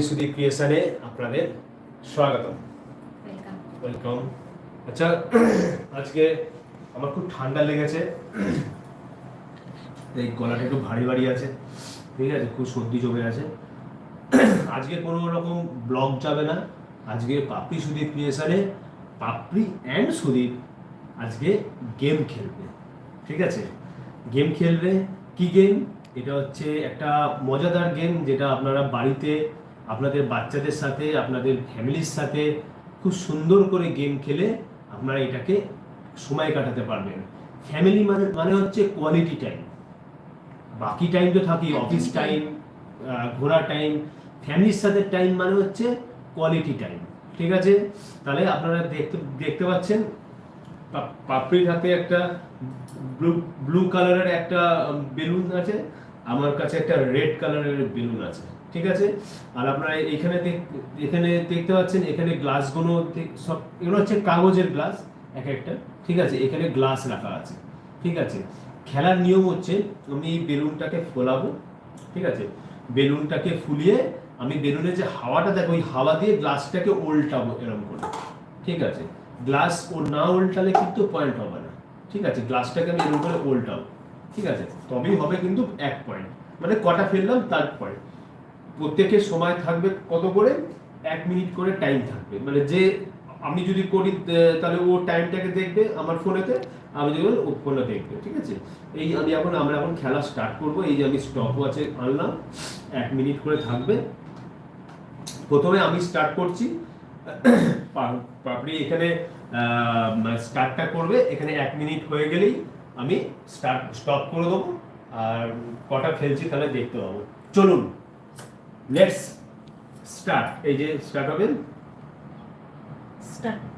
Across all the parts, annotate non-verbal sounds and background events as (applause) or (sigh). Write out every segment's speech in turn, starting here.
সুদীপ ক্রিয়েশনে আপনাদের স্বাগতম welcome welcome আচ্ছা আজকে আমার খুব ঠান্ডা লেগেছে এই গলাটা একটু ভারী ভারী আছে ঠিক আছে খুব সর্দি জমে আছে আজকে কোনো রকম ব্লগ যাবে না আজকে পাপড়ি সুদীপ ক্রিয়েশনে পাপড়ি অ্যান্ড সুদীপ আজকে গেম খেলবে ঠিক আছে গেম খেলবে কি গেম এটা হচ্ছে একটা মজাদার গেম যেটা আপনারা বাড়িতে আপনাদের বাচ্চাদের সাথে, আপনাদের ফ্যামিলির সাথে খুব সুন্দর করে গেম খেলে আপনারা এটাকে সময় কাটাতে পারবেন। ফ্যামিলি মানে মানে হচ্ছে কোয়ালিটি টাইম বাকি টাইম তো থাকি অফিস টাইম ঘোরা টাইম ফ্যামিলির সাথে টাইম মানে হচ্ছে কোয়ালিটি টাইম ঠিক আছে? তাহলে আপনারা দেখতে দেখতে পাচ্ছেন পাপড়ির হাতে একটা ব্লু ব্লু কালারের একটা বেলুন আছে। আমার কাছে একটা রেড কালারের বেলুন আছে। ঠিক আছে? আর আপনারা এখানে এখানে দেখতে পাচ্ছেন, এখানে গ্লাসগুলো সব, এগুলো হচ্ছে কাগজের গ্লাস, এক একটা, ঠিক আছে? এখানে গ্লাস রাখা আছে, ঠিক আছে? খেলার নিয়ম হচ্ছে, আমি এই বেলুনটাকে ফোলাবো, ঠিক আছে? বেলুনটাকে ফুলিয়ে আমি বেলুনে যে হাওয়াটা, দেখো, ওই হাওয়া দিয়ে গ্লাসটাকে উল্টাবো এরকম করে, ঠিক আছে? গ্লাস ও না উল্টালে কিন্তু পয়েন্ট হবে না, ঠিক আছে? গ্লাসটাকে আমি এরকম করে উল্টাবো, ঠিক আছে? তবেই হবে কিন্তু এক পয়েন্ট মানে কটা ফেললাম তার পয়েন্ট প্রত্যেকের সময় থাকবে কত করে? এক মিনিট করে টাইম থাকবে। মানে যে আমি যদি করি তাহলে ও টাইমটাকে দেখবে আমার ফোনেতে আমি যদি ও ফোনে দেখবে, ঠিক আছে? এই আমি এখন, আমরা এখন খেলা স্টার্ট করব। এই যে আমি স্টপ ওয়াচে আনলাম, এক মিনিট করে থাকবে। প্রথমে আমি স্টার্ট করছি (coughs) পাপড়ি এখানে স্টার্টটা করবে। এখানে এক মিনিট হয়ে গেলেই আমি স্টার্ট স্টপ করে দেবো। আর কটা ফেলছি তাহলে দেখতে পাবো। চলুন। লেটস স্টার্ট এই যে স্টার্ট হবে স্টার্ট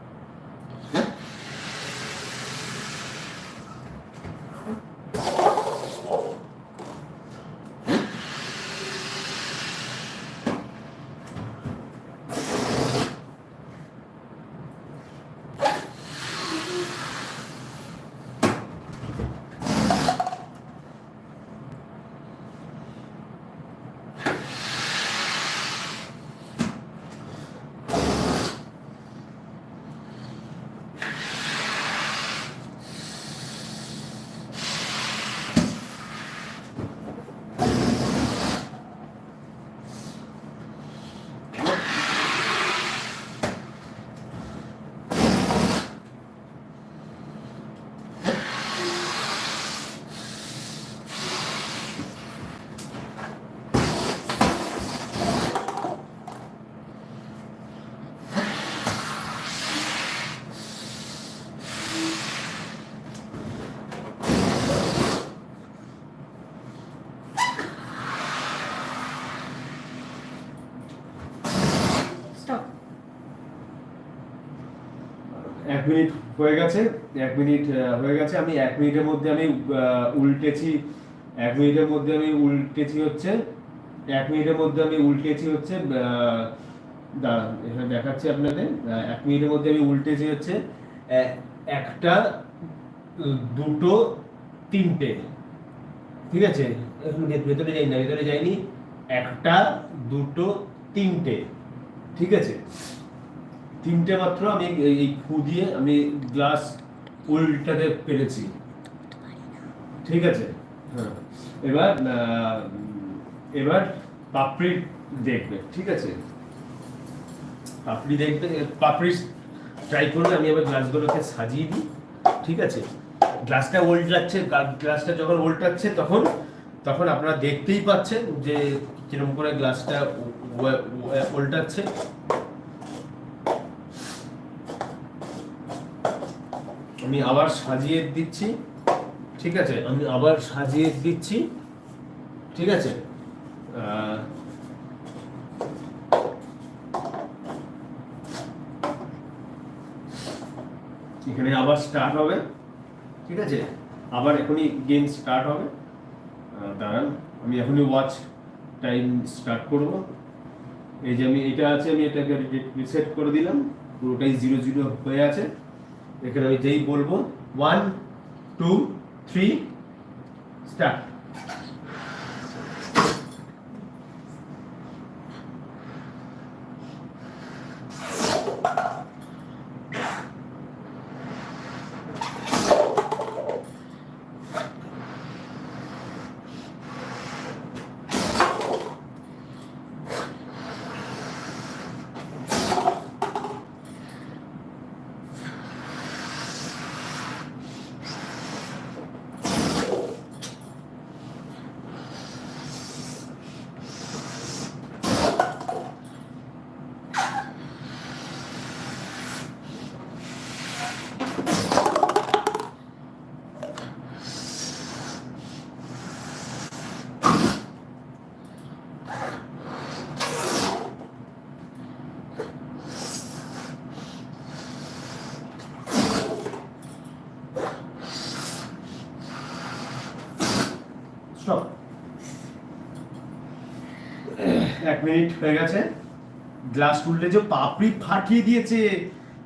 মিনিট হয়ে গেছে, এক মিনিট হয়ে গেছে। আমি এক মিনিটের মধ্যে আমি উল্টেছি, এক মিনিটের মধ্যে আমি উল্টেছি হচ্ছে, এক মিনিটের মধ্যে আমি উল্টেছি হচ্ছে দাঁড়ান, এখানে দেখাচ্ছি আপনাদের এক মিনিটের মধ্যে আমি উল্টেছি হচ্ছে একটা, দুটো, তিনটে। ঠিক আছে? ভেতরে যাই না, ভেতরে যাইনি। একটা, দুটো, তিনটে। ঠিক আছে? তিনটে মাত্র আমি এই- ফু দিয়ে আমি গ্লাস উল্টাতে পেরেছি। ঠিক আছে? হ্যাঁ। এবার এবার পাপড়ি দেখবে, ঠিক আছে? পাপড়ি দেখবে পাপড়ি ট্রাই করলে আমি আবার গ্লাসগুলোকে সাজিয়ে দিই, ঠিক আছে? গ্লাসটা উল্টাচ্ছে গ্লাসটা যখন উল্টাচ্ছে তখন তখন আপনারা দেখতেই পাচ্ছেন যে কীরকম করে গ্লাসটা উ- আমি আবার সাজিয়ে দিচ্ছি, ঠিক আছে? আমি আবার সাজিয়ে দিচ্ছি, ঠিক আছে? এখানে আবার স্টার্ট হবে, ঠিক আছে? আবার এখনই গেম স্টার্ট হবে। দাঁড়ান, আমি এখনই ওয়াচ টাইম স্টার্ট করব। এই যে আমি, এটা আছে, আমি এটাকে রিসেট করে দিলাম। পুরোটাই জিরো জিরো হয়ে আছে। এখানে আমি যেই বলব one two three start stop এক মিনিট হয়ে গেছে। গ্লাস তুললে যে পাপড়ি ফাটিয়ে দিয়েছে,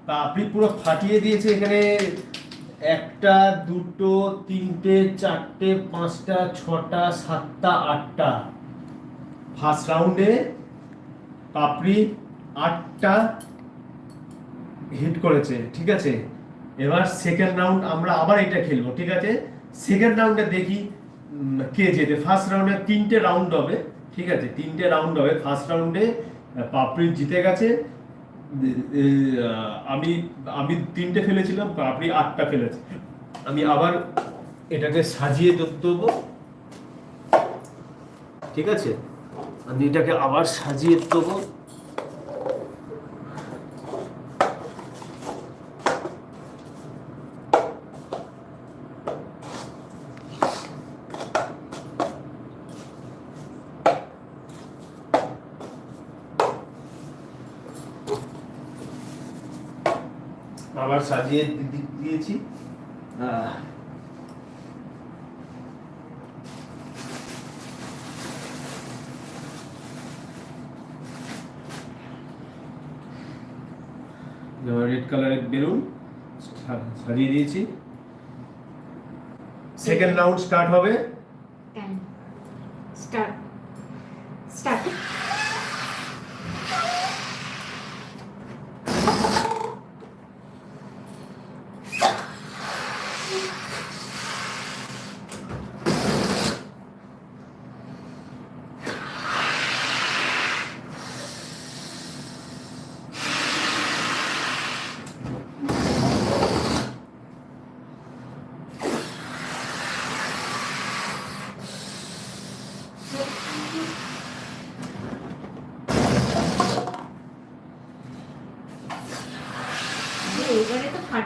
পাপড়ি পুরো ফাটিয়ে দিয়েছে এখানে। একটা, দুটো, তিনটে, চারটে, পাঁচটা, ছটা, সাতটা, আটটা। ফার্স্ট রাউন্ডে পাপড়ি আটটা হিট করেছে, ঠিক আছে? এবার সেকেন্ড রাউন্ড আমরা আবার এটা খেলব, ঠিক আছে? সেকেন্ড রাউন্ডে দেখি কে জেতে। ফার্স্ট রাউন্ডে তিনটে রাউন্ড হবে। ঠিক আছে, তিনটে রাউন্ড হবে। ফার্স্ট রাউন্ডে পাপড়ি জিতে গেছে। আমি আমি তিনটে ফেলেছিলাম, পাপড়ি আটটা ফেলেছে। আমি আবার এটাকে সাজিয়ে দেবো ঠিক আছে? আমি এটাকে আবার সাজিয়ে দেবো আবার সাজিয়ে দিয়েছি। রেড কালারের বেলুন সাজিয়ে দিয়েছি। সেকেন্ড রাউন্ড স্টার্ট হবে।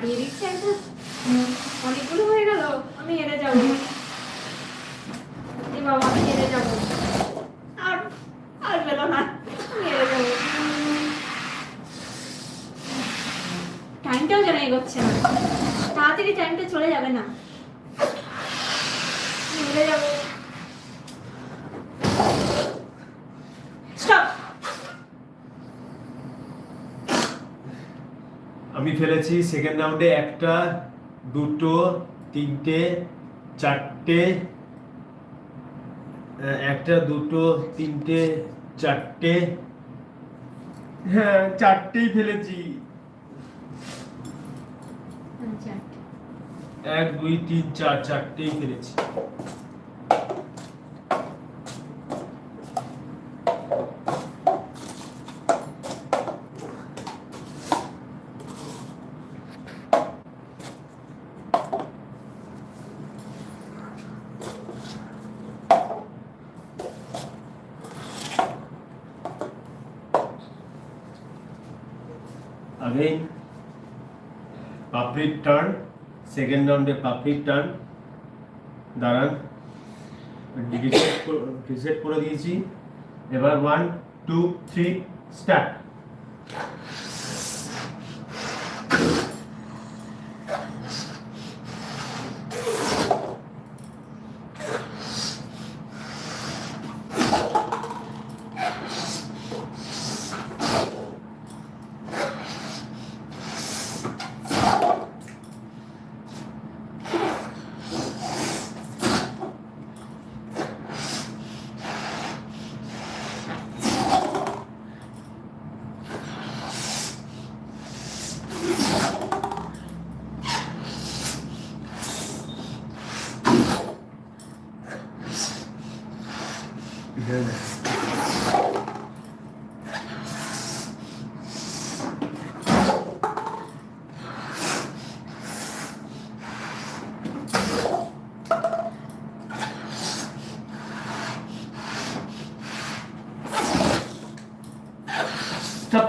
তো দিচ্ছে একটা। অনেকগুলো হয়ে গেল, আমি হেরে যাব। বাবা, আমি যাব। আর আর গেল না, আমি হেরে যাব। টাইমটাও যেন এগোচ্ছে না। তাড়াতাড়ি টাইমটা চলে যাবে না। হেরে যাব। আমি ফেলেছি সেকেন্ড রাউন্ডে একটা দুটো তিনটে চারটে একটা দুটো তিনটে চারটে। হ্যাঁ চারটেই ফেলেছি। এক দুই তিন চার চারটেই ফেলেছি। Again পাপড়ির টার্ন সেকেন্ড রাউন্ডে পাপড়ির টার্ন দাঁড়ান রিসেট করে দিয়েছি। এবার one two three start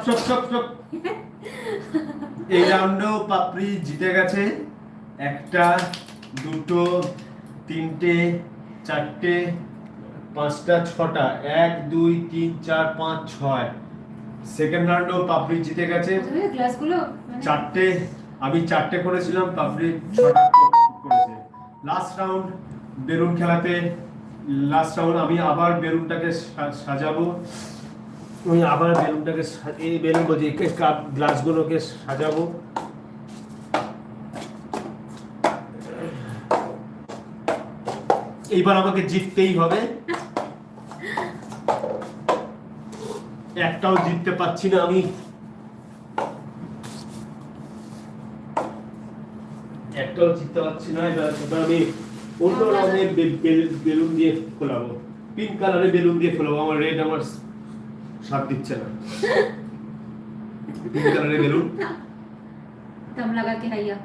stop stop stop এই রাউন্ডেও পাপড়ি জিতে গেছে। একটা দুটো তিনটে চারটে পাঁচটা ছটা। এক দুই তিন চার পাঁচ ছয়। সেকেন্ড রাউন্ডেও পাপড়ি জিতে গেছে। মানে চারটে আমি চারটে করেছিলাম পাপড়ি ছটা করেছে। লাস্ট রাউন্ড বেলুন খেলাতে লাস্ট রাউন্ড আমি আবার বেলুনটাকে সাজাবো। আমি আবার বেলুনটাকে এই বেলুন বলছি কাপ গ্লাসগুলোকে সাজাবো। এইবার আমাকে জিততেই হবে। একটাও জিততে পারছি না আমি। একটাও জিততে পারছি না, এবার এবার আমি অন্য রঙের বেলুন দিয়ে ফোলাবো। পিঙ্ক কালারের বেলুন দিয়ে ফোলাবো, আমার রেড, আমার সার দিচ্ছে না। পিঙ্ক কালারের বেলুন। দম লাগা কে হাইয়া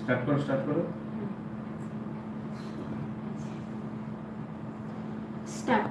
স্টার্ট করো স্টার্ট করো। স্টার্ট।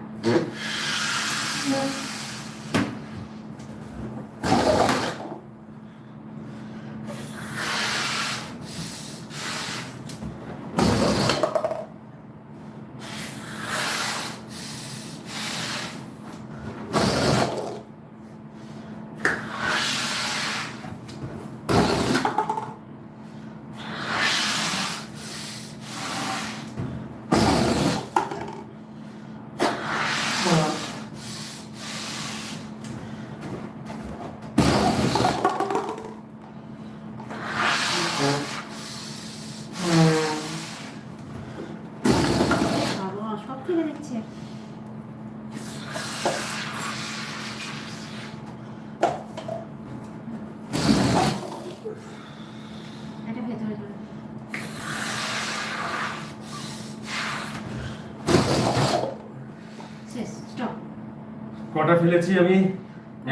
কটা ফেলেছি আমি।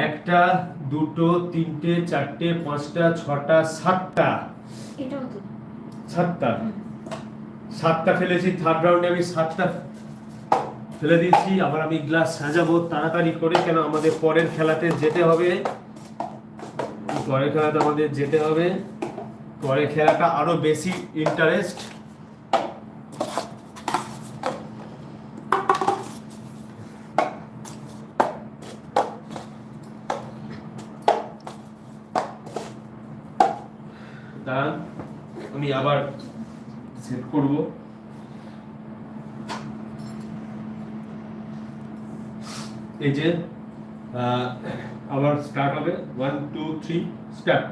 একটা দুটো তিনটে চারটে পাঁচটা ছটা সাতটা। সাতটা। সাতটা ফেলেছি থার্ড রাউন্ডে আমি সাতটা ফেলে দিয়েছি। আবার আমি গ্লাস সাজাবো তাড়াতাড়ি করে কেন আমাদের পরের খেলাতে যেতে হবে। পরের খেলাতে আমাদের যেতে হবে। পরের খেলাটা আরও বেশি ইন্টারেস্ট দাঁড়ান আমি আবার সেট করব এই যে আমার স্টার্ট হবে। ওয়ান টু থ্রি স্টার্ট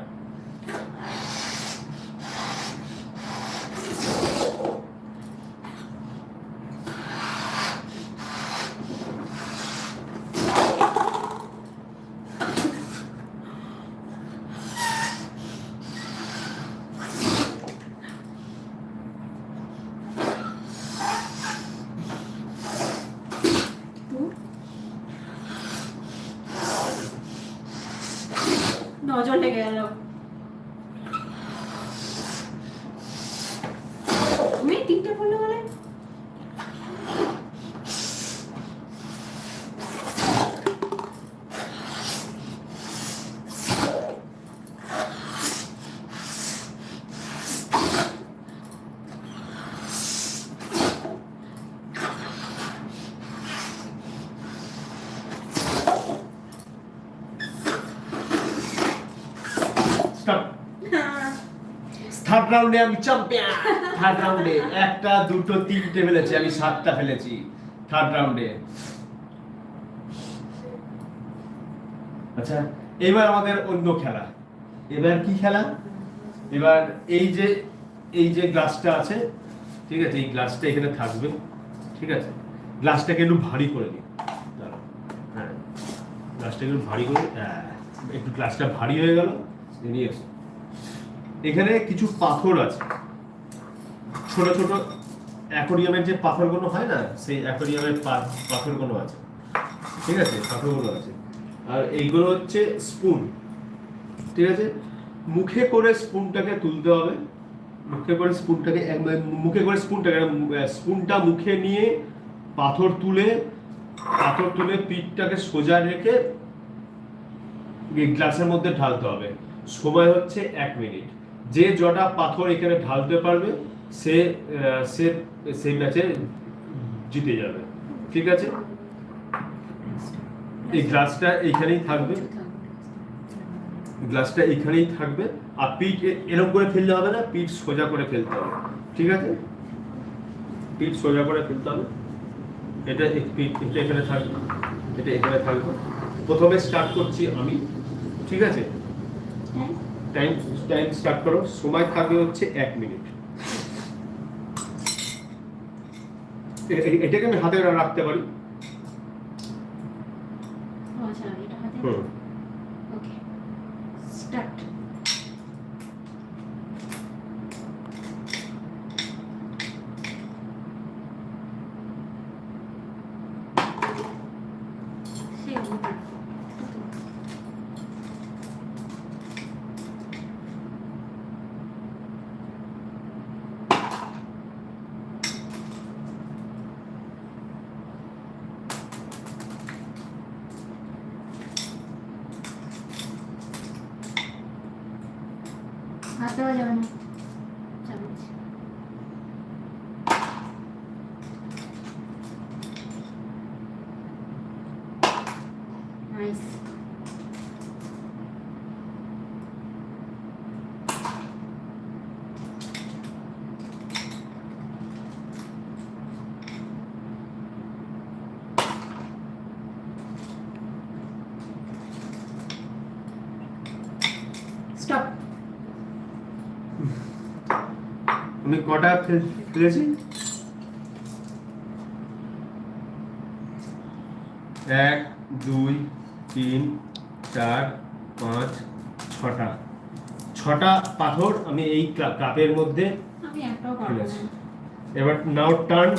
নজর লেগে গেল তুমি তিনটে বললে বলে স্টপ থার্ড রাউন্ডে আমি চ্যাম্পিয়ন। থার্ড রাউন্ডে একটা দুটো তিনটে ফেলেছি আমি সাতটা ফেলেছি থার্ড রাউন্ডে। আচ্ছা এবার আমাদের অন্য খেলা। এবার কি খেলা? এবার এই যে এই যে গ্লাসটা আছে ঠিক আছে এই গ্লাসটা এখানে থাকবে ঠিক আছে? গ্লাসটাকে একটু ভারী করে দিই। হ্যাঁ গ্লাসটাকে একটু ভারী করে হ্যাঁ, একটু গ্লাসটা ভারী হয়ে গেল নিয়ে এসো। এখানে কিছু পাথর আছে। ছোট ছোট অ্যাকোরিয়ামের যে পাথরগুলো হয় না, সেই অ্যাকোরিয়ামের পাথরগুলো আছে। ঠিক আছে? পাথরগুলো আছে। আর এইগুলো হচ্ছে স্পুন। ঠিক আছে? মুখে করে স্পুনটাকে তুলতে হবে। মুখে করে স্পুনটাকে এক- মুখে করে স্পুনটাকে স্পুনটা মুখে নিয়ে পাথর তুলে পাথর তুলে পিঠটাকে সোজা রেখে গ্লাসের মধ্যে ঢালতে হবে। সময় হচ্ছে এক মিনিট। যে জটা পাথর এখানে ঢালতে পারবে, সে সে, সেই ম্যাচে জিতে যাবে। ঠিক আছে? এই গ্লাসটা এইখানেই থাকবে। গ্লাসটা এইখানেই থাকবে। আর পিঠ এরকম করে ফেলতে হবে না, পিঠ সোজা করে ফেলতে হবে। ঠিক আছে? পিঠ সোজা করে ফেলতে হবে। এটা পিঠ এটা এখানে থাকবে। এটা এখানে থাকবে। প্রথমে স্টার্ট করছি আমি। ঠিক আছে? হ্যাঁ। টাইম টাইম স্টার্ট করো। সময় থাকবে হচ্ছে এক মিনিট। এটাকে আমি হাতে রাখতে পারি। আচ্ছা হুম ওকে স্টার্ট সে ওটা হাত দেওয়া যাবে না ফেল- ফেলেছি? এক দুই তিন চার পাঁচ ছটা। ছটা পাথর আমি এই কাপের মধ্যে ফেলেছি। এবার নাও টার্ন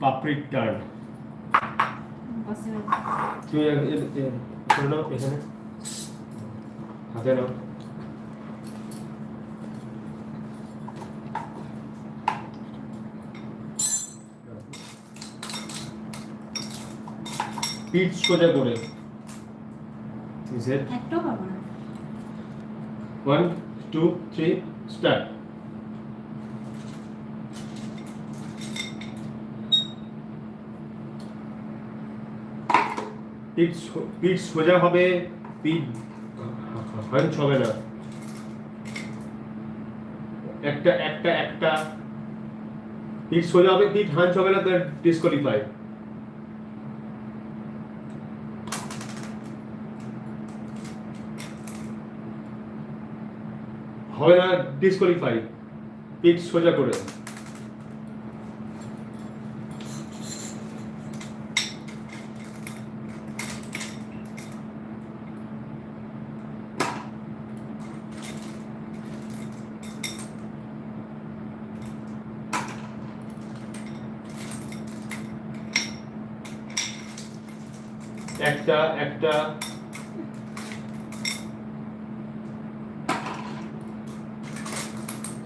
পাপড়ির টার্ন। তুমি এখানে। হাতে নাও। পিঠ সোজা করে। একটাও পারব না। ওয়ান টু থ্রি স্টার্ট পিঠ পিঠ সোজা হবে পিঠ হঞ্চ হবে না। একটা একটা একটা। পিঠ সোজা হবে পিঠ হাঞ্চ হবে না তার ডিসকোয়ালিফাই হবে না ডিসকোয়ালিফাই পিঠ সোজা করে একটা একটা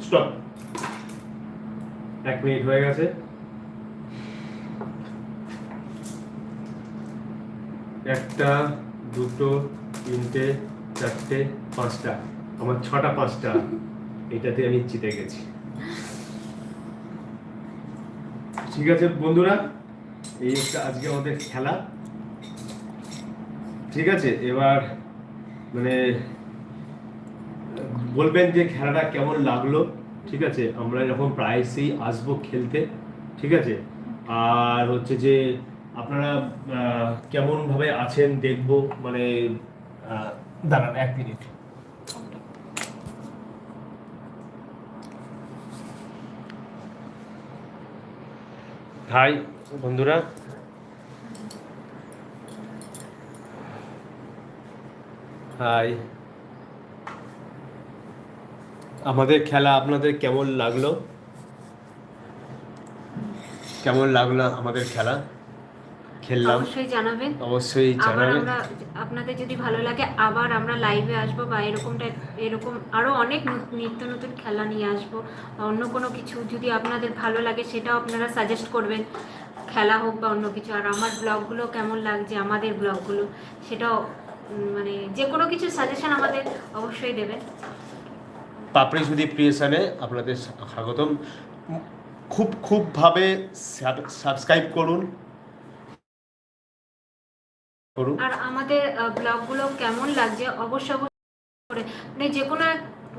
স্টপ এক মিনিট হয়ে গেছে। একটা, দুটো, তিনটে, চারটে, পাঁচটা। আমার ছটা, পাঁচটা। এটাতে আমি জিতে গেছি। ঠিক আছে বন্ধুরা, এই একটা আজকে আমাদের খেলা। ঠিক আছে, এবার মানে বলবেন যে খেলাটা কেমন লাগল? ঠিক আছে? আমরা এরকম প্রায়শই আসব খেলতে ঠিক আছে? আর হচ্ছে যে আপনারা কেমনভাবে আছেন দেখব মানে দাঁড়ান এক মিনিট। হাই বন্ধুরা। হাই। আমাদের খেলা আপনাদের কেমন লাগল? কেমন লাগল আমাদের খেলা? খেললাম। অবশ্যই জানাবেন। অবশ্যই জানাবেন। আপনাদের যদি ভালো লাগে আবার আমরা লাইভে আসব বা এরকমটা এরকম আরও অনেক নিত্য নতুন খেলা নিয়ে আসব অন্য কোনো কিছু যদি আপনাদের ভালো লাগে সেটাও আপনারা সাজেস্ট করবেন। খেলা হোক বা অন্য কিছু। আর আমার ব্লগগুলো কেমন লাগছে আমাদের ব্লগগুলো সেটাও মানে যে কোনো কিছু সাজেশন আমাদের অবশ্যই দেবেন। পাপড়ি সুদীপ ক্রিয়েশনে আপনাদের স্বাগতম। খুব, খুবভাবে সাবস্ক্রাইব করুন। করুন। আর আমাদের ব্লগগুলো কেমন লাগছে অবশ্য অবশ্যই মানে যে কোনো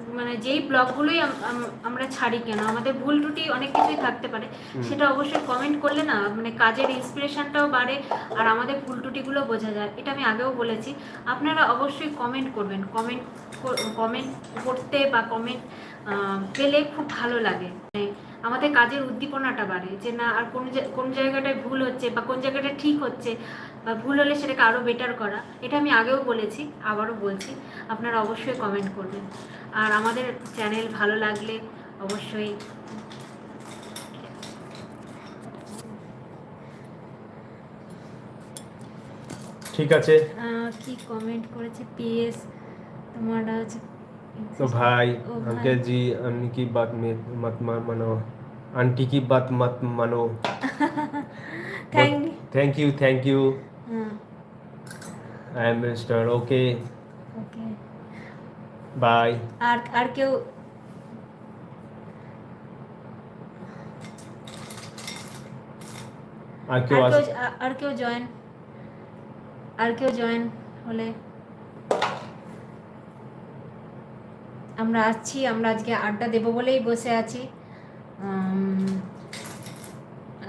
মানে যেই ব্লগগুলোই আম- আম- আমরা ছাড়ি কেন আমাদের ভুল ত্রুটি অনেক কিছুই থাকতে পারে। সেটা অবশ্যই কমেন্ট করলে না মানে কাজের ইন্সপিরেশনটাও বাড়ে আর আমাদের ভুল ত্রুটিগুলো বোঝা যায়। এটা আমি আগেও বলেছি। আপনারা অবশ্যই কমেন্ট করবেন। কমেন্ট কমেন্ট করতে বা কমেন্ট পেলে খুব ভালো লাগে। মানে আমাদের কাজের উদ্দীপনাটা বাড়ে যে না আর কোন কোন জায়গাটায় ভুল হচ্ছে বা কোন জায়গাটা ঠিক হচ্ছে বা ভুল হলে সেটাকে আরও বেটার করা এটা আমি আগেও বলেছি আবারও বলছি আপনারা অবশ্যই কমেন্ট করবেন আর আমাদের চ্যানেল ভালো লাগলে অবশ্যই ঠিক আছে আহ, কি কমেন্ট করেছে পিএস তোমার আছে तो भाई ओ भाई। अंकल जी अन्नी की बात में मत मा- मानो आंटी की बात मत मानो thank thank you thank you I am mister okay okay bye আর আর কেউ? আর কেউ আর কেউ জয়েন আর কেউ জয়েন হলে? আমরা আসছি আমরা আজকে আড্ডা দেব বলেই বসে আছি।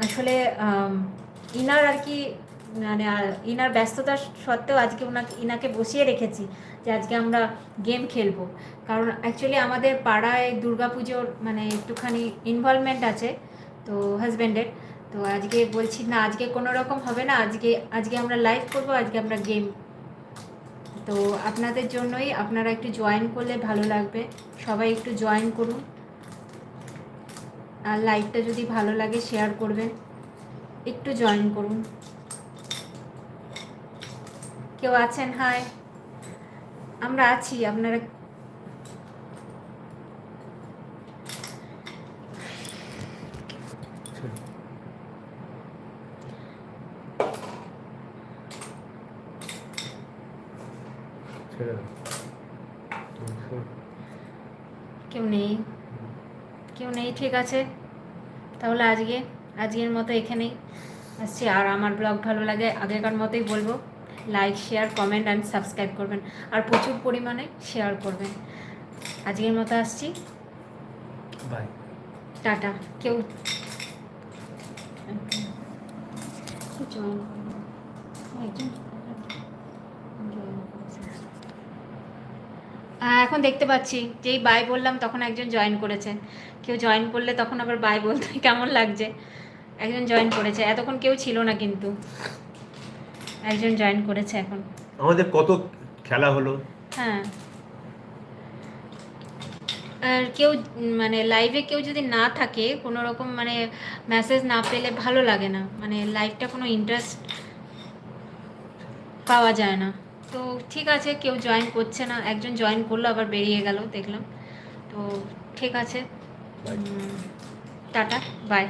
আসলে ইনার আর কি মানে ইনার ব্যস্ততা সত্ত্বেও আজকে ওনাকে ইনাকে বসিয়ে রেখেছি যে আজকে আমরা গেম খেলব। কারণ অ্যাকচুয়ালি আমাদের পাড়ায় দুর্গা পুজোর মানে একটুখানি ইনভলভমেন্ট আছে, তো হাজব্যান্ডের তো আজকে বলছি, না, আজকে কোনো রকম হবে না, আজকে আজকে আমরা লাইভ করব, আজকে আমরা গেম তো আপনাদের জন্যই আপনারা একটু জয়েন করলে ভালো লাগবে। সবাই একটু জয়েন করুন। আর লাইভটা যদি ভালো লাগে শেয়ার করবেন। একটু জয়েন করুন। কেউ আছেন? হাই। আমরা আছি আপনারা কেউ নেই। কেউ নেই ঠিক আছে। তাহলে আজকে আজকের মতো এখানেই। আসছি আর আমার ব্লগ ভালো লাগে আগেকার মতোই বলব। Like share comment and subscribe করবেন। আর প্রচুর পরিমাণে শেয়ার করবেন। আজকের মতো আসছি। বাই টাটা। কেউ হ্যাঁ, এখন দেখতে পাচ্ছি যেই বাই বললাম তখন একজন জয়েন করেছে। কেউ জয়েন করলে তখন আবার বাই বলতে কেমন লাগছে? একজন জয়েন করেছে। এতক্ষণ কেউ ছিল না কিন্তু। একজন জয়েন করেছে এখন। আমাদের কত খেলা হলো? হ্যাঁ। আর কেউ মানে লাইভে কেউ যদি না থাকে কোনো রকম মানে মেসেজ না পেলে ভালো লাগে না। মানে লাইভটা কোনো ইন্টারেস্ট পাওয়া যায় না। তো ঠিক আছে কেউ জয়েন করছে না। একজন জয়েন করল আবার বেরিয়ে গেল দেখলাম। তো ঠিক আছে। Tata bye